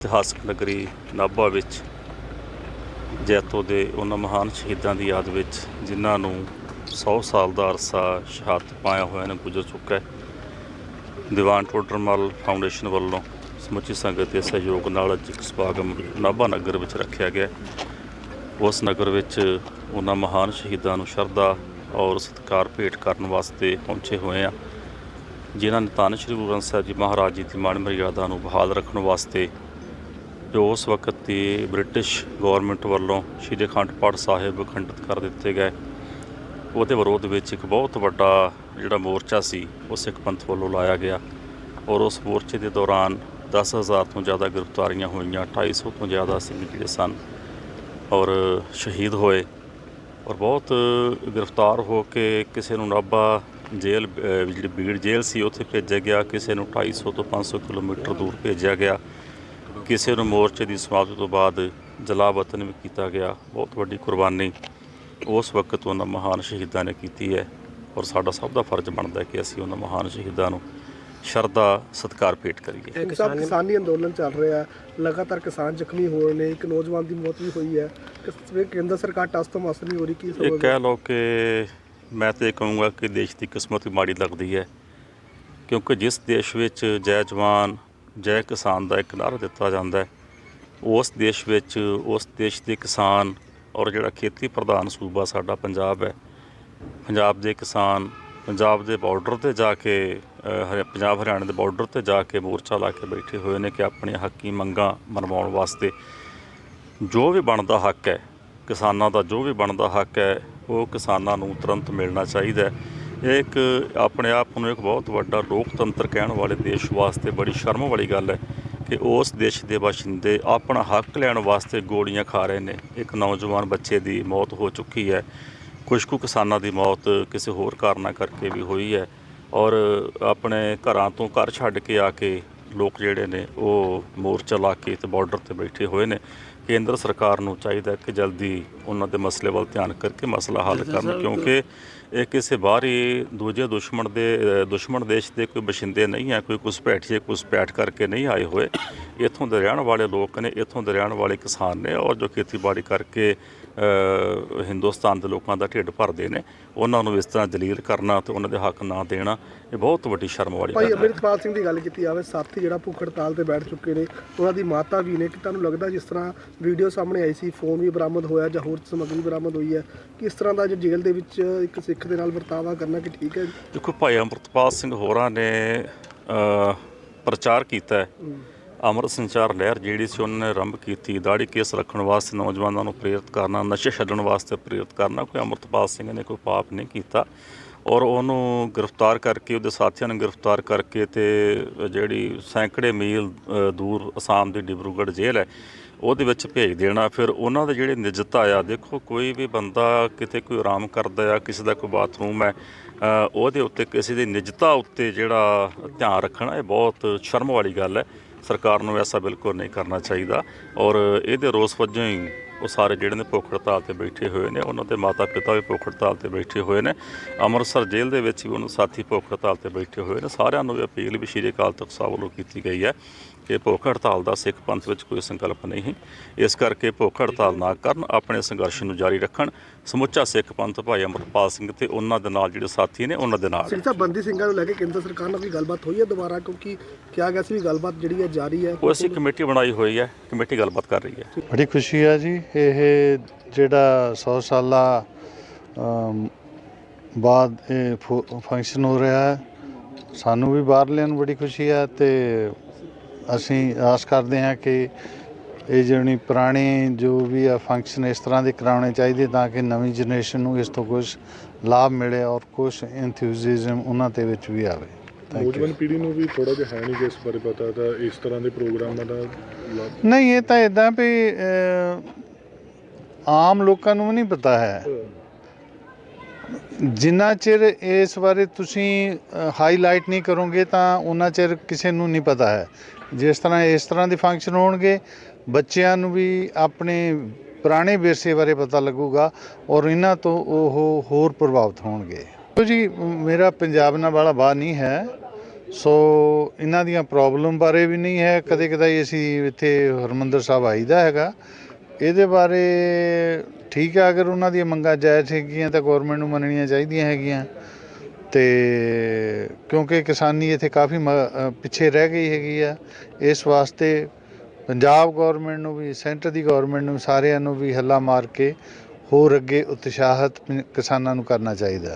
ਇਤਿਹਾਸਕ ਨਗਰੀ ਨਾਭਾ ਵਿੱਚ, ਜੈਤੋ ਦੇ ਉਹਨਾਂ ਮਹਾਨ ਸ਼ਹੀਦਾਂ ਦੀ ਯਾਦ ਵਿੱਚ, ਜਿਨ੍ਹਾਂ ਨੂੰ 100 ਸਾਲ ਦਾ ਅਰਸਾ ਸ਼ਹਾਦਤ ਪਾਇਆ ਹੋਇਆ ਨੇ ਗੁਜ਼ਰ ਚੁੱਕਾ ਹੈ। ਦੀਵਾਨ ਟੋਡਰਮਲ ਫਾਊਂਡੇਸ਼ਨ ਵੱਲੋਂ ਸਮੁੱਚੀ ਸੰਗਤ ਦੇ ਸਹਿਯੋਗ ਨਾਲ ਅੱਜ ਇੱਕ ਸਮਾਗਮ ਨਾਭਾ ਨਗਰ ਵਿੱਚ ਰੱਖਿਆ ਗਿਆ ਉਸ ਨਗਰ ਵਿੱਚ ਉਹਨਾਂ ਮਹਾਨ ਸ਼ਹੀਦਾਂ ਨੂੰ ਸ਼ਰਧਾ ਔਰ ਸਤਿਕਾਰ ਭੇਟ ਕਰਨ ਵਾਸਤੇ ਪਹੁੰਚੇ ਹੋਏ ਆ ਜਿਨ੍ਹਾਂ ਨੇ ਧੰਨ ਸ਼੍ਰੀ ਗੁਰੂ ਗ੍ਰੰਥ ਸਾਹਿਬ ਜੀ ਮਹਾਰਾਜ ਜੀ ਦੀ ਮਾਣ ਮਰਿਆਦਾ ਨੂੰ ਬਹਾਲ ਰੱਖਣ ਵਾਸਤੇ ਜੋ ਉਸ ਵਕਤ ਦੀ ਬ੍ਰਿਟਿਸ਼ ਗਵਰਨਮੈਂਟ ਵੱਲੋਂ ਸ਼੍ਰੀ ਅਖੰਡ ਪਾਠ ਸਾਹਿਬ ਖੰਡਿਤ ਕਰ ਦਿੱਤੇ ਗਏ। ਉਹਦੇ ਵਿਰੋਧ ਵਿੱਚ ਇੱਕ ਬਹੁਤ ਵੱਡਾ ਜਿਹੜਾ ਮੋਰਚਾ ਸੀ, ਉਹ ਸਿੱਖ ਪੰਥ ਵੱਲੋਂ ਲਾਇਆ ਗਿਆ ਔਰ ਉਸ ਮੋਰਚੇ ਦੇ ਦੌਰਾਨ 10000 ਤੋਂ ਜ਼ਿਆਦਾ ਗ੍ਰਿਫਤਾਰੀਆਂ ਹੋਈਆਂ 250 ਤੋਂ ਜ਼ਿਆਦਾ ਸਿੰਘ ਜਿਹੜੇ ਸਨ ਔਰ ਸ਼ਹੀਦ ਹੋਏ ਔਰ ਬਹੁਤ ਗ੍ਰਿਫਤਾਰ ਹੋ ਕੇ ਕਿਸੇ ਨੂੰ ਨਾਭਾ ਜੇਲ੍ਹ ਜਿਹੜੀ ਬੀੜ ਜੇਲ੍ਹ ਸੀ, ਉੱਥੇ ਭੇਜਿਆ ਗਿਆ, ਕਿਸੇ ਨੂੰ 250 ਤੋਂ 500 ਕਿਲੋਮੀਟਰ ਦੂਰ ਭੇਜਿਆ ਗਿਆ। ਕਿਸੇ ਨੂੰ ਮੋਰਚੇ ਦੀ ਸਮਾਪਤੀ ਤੋਂ ਬਾਅਦ ਜਲਾ ਵਤਨ ਵੀ ਕੀਤਾ ਗਿਆ। ਬਹੁਤ ਵੱਡੀ ਕੁਰਬਾਨੀ ਉਸ ਵਕਤ ਉਹਨਾਂ ਮਹਾਨ ਸ਼ਹੀਦਾਂ ਨੇ ਕੀਤੀ ਹੈ ਔਰ ਸਾਡਾ ਸਭ ਦਾ ਫਰਜ਼ ਬਣਦਾ ਹੈ ਕਿ ਅਸੀਂ ਉਹਨਾਂ ਮਹਾਨ ਸ਼ਹੀਦਾਂ ਨੂੰ ਸ਼ਰਧਾ ਸਤਿਕਾਰ ਭੇਟ ਕਰੀਏ। ਕਿਸਾਨੀ ਅੰਦੋਲਨ ਚੱਲ ਰਿਹਾ ਹੈ। ਲਗਾਤਾਰ ਕਿਸਾਨ ਜ਼ਖਮੀ ਹੋ ਰਹੇ ਨੇ ਇੱਕ ਨੌਜਵਾਨ ਦੀ ਮੌਤ ਵੀ ਹੋਈ ਹੈ। ਕਿਸ ਕੇਂਦਰ ਸਰਕਾਰ ਟਸ ਤੋਂ ਮਸ ਨਹੀਂ ਹੋ ਰਹੀ ਕੀ ਇਹ ਕਹਿ ਲਓ ਕਿ ਮੈਂ ਤੇ ਇਹ ਕਹੂੰਗਾ ਕਿ ਦੇਸ਼ ਦੀ ਕਿਸਮਤ ਵੀ ਮਾੜੀ ਲੱਗਦੀ ਹੈ ਕਿਉਂਕਿ ਜਿਸ ਦੇਸ਼ ਵਿੱਚ ਜੈ ਜਵਾਨ ਜੈ ਕਿਸਾਨ ਦਾ ਇੱਕ ਨਾਰਾ ਦਿੱਤਾ ਜਾਂਦਾ ਹੈ ਉਸ ਦੇਸ਼ ਵਿੱਚ ਉਸ ਦੇਸ਼ ਦੇ ਕਿਸਾਨ ਔਰ ਜਿਹੜਾ ਖੇਤੀ ਪ੍ਰਧਾਨ ਸੂਬਾ ਸਾਡਾ ਪੰਜਾਬ ਹੈ ਪੰਜਾਬ ਦੇ ਕਿਸਾਨ ਪੰਜਾਬ ਦੇ ਬਾਰਡਰ ਤੇ ਜਾ ਕੇ ਅ, ਪੰਜਾਬ ਹਰਿਆਣਾ ਦੇ ਬਾਰਡਰ ਤੇ ਜਾ ਕੇ ਮੋਰਚਾ ਲਾ ਕੇ ਬੈਠੇ ਹੋਏ ਨੇ ਕਿ ਆਪਣੀਆਂ ਹੱਕੀ ਮੰਗਾਂ ਮਨਵਾਉਣ ਵਾਸਤੇ ਜੋ ਵੀ ਬਣਦਾ ਹੱਕ ਹੈ ਕਿਸਾਨਾਂ ਦਾ ਜੋ ਵੀ ਬਣਦਾ ਹੱਕ ਹੈ ਉਹ ਕਿਸਾਨਾਂ ਨੂੰ ਤੁਰੰਤ ਮਿਲਣਾ ਚਾਹੀਦਾ ਹੈ। ਇਹ ਇੱਕ ਆਪਣੇ ਆਪ ਨੂੰ ਇੱਕ ਬਹੁਤ ਵੱਡਾ ਲੋਕਤੰਤਰ ਕਹਿਣ ਵਾਲੇ ਦੇਸ਼ ਵਾਸਤੇ ਬੜੀ ਸ਼ਰਮ ਵਾਲੀ ਗੱਲ ਹੈ ਕਿ ਉਸ ਦੇਸ਼ ਦੇ ਬਾਸ਼ਿੰਦੇ ਆਪਣਾ ਹੱਕ ਲੈਣ ਵਾਸਤੇ ਗੋਲੀਆਂ ਖਾ ਰਹੇ ਨੇ। ਇੱਕ ਨੌਜਵਾਨ ਬੱਚੇ ਦੀ ਮੌਤ ਹੋ ਚੁੱਕੀ ਹੈ। ਕੁਝ ਕੁ ਕਿਸਾਨਾਂ ਦੀ ਮੌਤ ਕਿਸੇ ਹੋਰ ਕਾਰਨਾਂ ਕਰਕੇ ਵੀ ਹੋਈ ਹੈ ਔਰ ਆਪਣੇ ਘਰਾਂ ਤੋਂ ਘਰ ਛੱਡ ਕੇ ਆ ਕੇ ਲੋਕ ਜਿਹੜੇ ਨੇ ਉਹ ਮੋਰਚਾ ਲਾ ਕੇ ਤੇ ਬਾਰਡਰ ਤੇ ਬੈਠੇ ਹੋਏ ਨੇ। ਕੇਂਦਰ ਸਰਕਾਰ ਨੂੰ ਚਾਹੀਦਾ ਕਿ ਜਲਦੀ ਉਹਨਾਂ ਦੇ ਮਸਲੇ ਵੱਲ ਧਿਆਨ ਕਰਕੇ ਮਸਲਾ ਹੱਲ ਕਰਨ ਕਿਉਂਕਿ ਇਹ ਕਿਸੇ ਬਾਹਰੀ ਦੂਜੇ ਦੁਸ਼ਮਣ ਦੇ ਦੁਸ਼ਮਣ ਦੇਸ਼ ਦੇ ਕੋਈ ਬਸ਼ਿੰਦੇ ਨਹੀਂ ਹੈ ਕੋਈ ਘੁਸਪੈਠੀਏ ਘੁਸਪੈਠ ਕਰਕੇ ਨਹੀਂ ਆਏ ਹੋਏ। ਇੱਥੋਂ ਦੇ ਰਹਿਣ ਵਾਲੇ ਲੋਕ ਨੇ ਇੱਥੋਂ ਦੇ ਰਹਿਣ ਵਾਲੇ ਕਿਸਾਨ ਨੇ ਔਰ ਜੋ ਖੇਤੀਬਾੜੀ ਕਰਕੇ ਹਿੰਦੁਸਤਾਨ ਦੇ ਲੋਕਾਂ ਦਾ ਢਿੱਡ ਭਰਦੇ ਨੇ ਉਹਨਾਂ ਨੂੰ ਇਸ ਤਰ੍ਹਾਂ ਜਲੀਲ ਕਰਨਾ ਤੇ ਉਹਨਾਂ ਦੇ ਹੱਕ ਨਾ ਦੇਣਾ ਇਹ ਬਹੁਤ ਵੱਡੀ ਸ਼ਰਮ ਵਾਲੀ ਭਾਈ ਗੱਲ ਹੈ। ਅੰਮ੍ਰਿਤਪਾਲ ਸਿੰਘ ਦੀ ਗੱਲ ਕੀਤੀ ਜਾਵੇ ਸਾਥੀ ਜਿਹੜਾ ਭੁੱਖ ਹੜਤਾਲ ਤੇ ਬੈਠ ਚੁੱਕੇ ਨੇ ਉਹਨਾਂ ਦੀ ਮਾਤਾ ਵੀ ਨੇ ਕਿ ਤੁਹਾਨੂੰ ਲੱਗਦਾ ਜਿਸ ਤਰ੍ਹਾਂ ਵੀਡੀਓ ਸਾਹਮਣੇ ਆਈ ਸੀ ਫੋਨ ਵੀ ਬਰਾਮਦ ਹੋਇਆ ਜਾਂ ਹੋਰ ਸਮੱਗਰੀ ਬਰਾਮਦ ਹੋਈ ਹੈ। ਕਿ ਇਸ ਤਰ੍ਹਾਂ ਦਾ ਜੋ ਜੇਲ੍ਹ ਦੇ ਵਿੱਚ ਇੱਕ ਸਿੱਖ ਦੇ ਨਾਲ ਵਰਤਾਵਾ ਕਰਨਾ ਕਿ ਠੀਕ ਹੈ? ਦੇਖੋ ਭਾਈ ਅੰਮ੍ਰਿਤਪਾਲ ਸਿੰਘ ਹੋਰਾਂ ਨੇ ਪ੍ਰਚਾਰ ਕੀਤਾ ਹੈ। ਅੰਮ੍ਰਿਤ ਸੰਚਾਰ ਲਹਿਰ ਜਿਹੜੀ ਸੀ ਉਹਨਾਂ ਨੇ ਆਰੰਭ ਕੀਤੀ। ਦਾੜੀ ਕੇਸ ਰੱਖਣ ਵਾਸਤੇ ਨੌਜਵਾਨਾਂ ਨੂੰ ਪ੍ਰੇਰਿਤ ਕਰਨਾ ਨਸ਼ੇ ਛੱਡਣ ਵਾਸਤੇ ਪ੍ਰੇਰਿਤ ਕਰਨਾ ਕੋਈ ਅੰਮ੍ਰਿਤਪਾਲ ਸਿੰਘ ਨੇ ਕੋਈ ਪਾਪ ਨਹੀਂ ਕੀਤਾ। ਔਰ ਉਹਨੂੰ ਗ੍ਰਿਫਤਾਰ ਕਰਕੇ ਉਹਦੇ ਸਾਥੀਆਂ ਨੂੰ ਗ੍ਰਿਫਤਾਰ ਕਰਕੇ ਤੇ ਜਿਹੜੀ ਸੈਂਕੜੇ ਮੀਲ ਦੂਰ ਅਸਾਮ ਦੀ ਡਿਬਰੂਗੜ੍ਹ ਜੇਲ੍ਹ ਹੈ ਉਹਦੇ ਵਿੱਚ ਭੇਜ ਦੇਣਾ, ਫਿਰ ਉਹਨਾਂ ਦੇ ਜਿਹੜੇ ਨਿਜਤਾ ਆ, ਦੇਖੋ ਕੋਈ ਵੀ ਬੰਦਾ ਕਿਤੇ ਕੋਈ ਆਰਾਮ ਕਰਦਾ ਆ, ਕਿਸੇ ਦਾ ਕੋਈ ਬਾਥਰੂਮ ਹੈ ਉਹਦੇ ਉੱਤੇ ਕਿਸੇ ਦੀ ਨਿਜਤਾ ਉੱਤੇ ਜਿਹੜਾ ਧਿਆਨ ਰੱਖਣਾ, ਇਹ ਬਹੁਤ ਸ਼ਰਮ ਵਾਲੀ ਗੱਲ ਹੈ। ਸਰਕਾਰ ਨੂੰ ਐਸਾ ਬਿਲਕੁਲ ਨਹੀਂ ਕਰਨਾ ਚਾਹੀਦਾ ਔਰ ਇਹਦੇ ਰੋਸ ਵਜੋਂ ਹੀ ਉਹ ਸਾਰੇ ਜਿਹੜੇ ਨੇ ਭੁੱਖ ਹੜਤਾਲ ਤੇ ਬੈਠੇ ਹੋਏ ਨੇ ਉਹਨਾਂ ਦੇ ਮਾਤਾ ਪਿਤਾ ਵੀ ਭੁੱਖ ਹੜਤਾਲ ਤੇ ਬੈਠੇ ਹੋਏ ਨੇ। ਅੰਮ੍ਰਿਤਸਰ ਜੇਲ੍ਹ ਦੇ ਵਿੱਚ ਵੀ ਉਹਨਾਂ ਸਾਥੀ ਭੁੱਖ ਹੜਤਾਲ ਤੇ ਬੈਠੇ ਹੋਏ ਨੇ। ਸਾਰਿਆਂ ਨੂੰ ਵੀ ਅਪੀਲ ਵੀ ਸ਼੍ਰੀ ਅਕਾਲ ਤਖਤ ਸਾਹਿਬ ਵੱਲੋਂ ਕੀਤੀ ਗਈ ਹੈ ਕਿ ਭੁੱਖ ਹੜਤਾਲ ਦਾ ਸਿੱਖ ਪੰਥ ਵਿੱਚ ਕੋਈ ਸੰਕਲਪ ਨਹੀਂ ਹੈ। ਇਸ ਕਰਕੇ ਭੁੱਖ ਹੜਤਾਲ ਨਾ ਕਰਨ ਆਪਣੇ ਸੰਘਰਸ਼ ਨੂੰ ਜਾਰੀ ਰੱਖਣ। ਸਮੁੱਚਾ ਸਿੱਖ ਪੰਥ ਭਾਈ ਅੰਮ੍ਰਿਤਪਾਲ ਸਿੰਘ ਤੇ ਉਹਨਾਂ ਦੇ ਨਾਲ ਜਿਹੜੇ ਸਾਥੀ ਨੇ ਉਹਨਾਂ ਦੇ ਨਾਲ। ਸਿੰਘ ਸਾਹਿਬ ਬੰਦੀ ਸਿੰਘਾਂ ਨੂੰ ਲੈ ਕੇ ਕੇਂਦਰ ਸਰਕਾਰ ਨਾਲ ਵੀ ਗੱਲਬਾਤ ਹੋਈ ਹੈ ਦੁਬਾਰਾ? ਕਿਉਂਕਿ ਕਿਹਾ ਗਿਆ ਸੀ ਵੀ ਗੱਲਬਾਤ ਜਿਹੜੀ ਹੈ ਜਾਰੀ ਹੈ। ਉਹ ਅਸੀਂ ਕਮੇਟੀ ਬਣਾਈ ਹੋਈ ਹੈ ਕਮੇਟੀ ਗੱਲਬਾਤ ਕਰ ਰਹੀ ਹੈ। ਬੜੀ ਖੁਸ਼ੀ ਆ ਜੀ। ਇਹ ਜਿਹੜਾ 100 ਸਾਲਾ ਬਾਅਦ ਇਹ ਫੰਕਸ਼ਨ ਹੋ ਰਿਹਾ ਹੈ ਸਾਨੂੰ ਵੀ ਬਾਹਰਲਿਆਂ ਨੂੰ ਬੜੀ ਖੁਸ਼ੀ ਆ ਤੇ ਅਸੀਂ ਆਸ ਕਰਦੇ ਹਾਂ ਕਿ ਇਹ ਜਿਹੜੀ ਪੁਰਾਣੇ ਜੋ ਵੀ ਆ ਫੰਕਸ਼ਨ ਇਸ ਤਰ੍ਹਾਂ ਦੇ ਕਰਾਉਣੇ ਚਾਹੀਦੇ ਤਾਂ ਕਿ ਨਵੀਂ ਜਨਰੇਸ਼ਨ ਨੂੰ ਇਸ ਤੋਂ ਕੁਝ ਲਾਭ ਮਿਲੇ ਔਰ ਕੁਝ ਐਂਥੂਸੀਜ਼ਮ ਉਹਨਾਂ ਦੇ ਵਿੱਚ ਵੀ ਆਵੇ। ਨੌਜਵਾਨ ਪੀੜ੍ਹੀ ਨੂੰ ਵੀ ਥੋੜਾ ਜਿਹਾ ਹੈ ਨਹੀਂ ਕਿ ਇਸ ਬਾਰੇ ਪਤਾ ਤਾਂ ਇਸ ਤਰ੍ਹਾਂ ਦੇ ਪ੍ਰੋਗਰਾਮਾਂ ਦਾ ਨਹੀਂ ਇਹ ਤਾਂ ਇਦਾਂ ਵੀ ਆਮ ਲੋਕਾਂ ਨੂੰ ਵੀ ਨਹੀਂ ਪਤਾ ਹੈ। ਜਿੰਨਾ ਚਿਰ ਇਸ ਬਾਰੇ ਤੁਸੀਂ ਹਾਈਲਾਈਟ ਨਹੀਂ ਕਰੋਗੇ ਤਾਂ ਉਹਨਾਂ ਚਿਰ ਕਿਸੇ ਨੂੰ ਨਹੀਂ ਪਤਾ ਹੈ। ਜਿਸ ਤਰ੍ਹਾਂ ਇਸ ਤਰ੍ਹਾਂ ਦੇ ਫੰਕਸ਼ਨ ਹੋਣਗੇ, ਬੱਚਿਆਂ ਨੂੰ ਵੀ ਆਪਣੇ ਪੁਰਾਣੇ ਵਿਰਸੇ ਬਾਰੇ ਪਤਾ ਲੱਗੂਗਾ ਔਰ ਇਹਨਾਂ ਤੋਂ ਉਹ ਹੋਰ ਪ੍ਰਭਾਵਿਤ ਹੋਣਗੇ। ਦੇਖੋ ਜੀ, ਮੇਰਾ ਪੰਜਾਬ ਨਾਲ ਵਾਲਾ ਬਾਹ ਨਹੀਂ ਹੈ, ਸੋ ਇਹਨਾਂ ਦੀਆਂ ਪ੍ਰੋਬਲਮ ਬਾਰੇ ਵੀ ਨਹੀਂ ਹੈ। ਕਦੇ ਕਦਾਈ ਅਸੀਂ ਇੱਥੇ ਹਰਮੰਦਰ ਸਾਹਿਬ ਆਈਦਾ ਹੈਗਾ। ਇਹਦੇ ਬਾਰੇ ਠੀਕ ਆ, ਅਗਰ ਉਹਨਾਂ ਦੀਆਂ ਮੰਗਾਂ ਜਾਇਜ਼ ਹੈਗੀਆਂ ਤਾਂ ਗਵਰਨਮੈਂਟ ਨੂੰ ਮੰਨਣੀਆਂ ਚਾਹੀਦੀਆਂ ਹੈਗੀਆਂ। ਤੇ ਕਿਉਂਕਿ ਕਿਸਾਨੀ ਇੱਥੇ ਕਾਫੀ ਮ- ਪਿੱਛੇ ਰਹਿ ਗਈ ਹੈਗੀ ਆ। ਇਸ ਵਾਸਤੇ ਪੰਜਾਬ ਗਵਰਨਮੈਂਟ ਨੂੰ ਵੀ ਸੈਂਟਰ ਦੀ ਗਵਰਨਮੈਂਟ ਨੂੰ ਸਾਰਿਆਂ ਨੂੰ ਵੀ ਹੱਲਾ ਮਾਰ ਕੇ ਹੋਰ ਅੱਗੇ ਉਤਸ਼ਾਹਤ ਕਿਸਾਨਾਂ ਨੂੰ ਕਰਨਾ ਚਾਹੀਦਾ।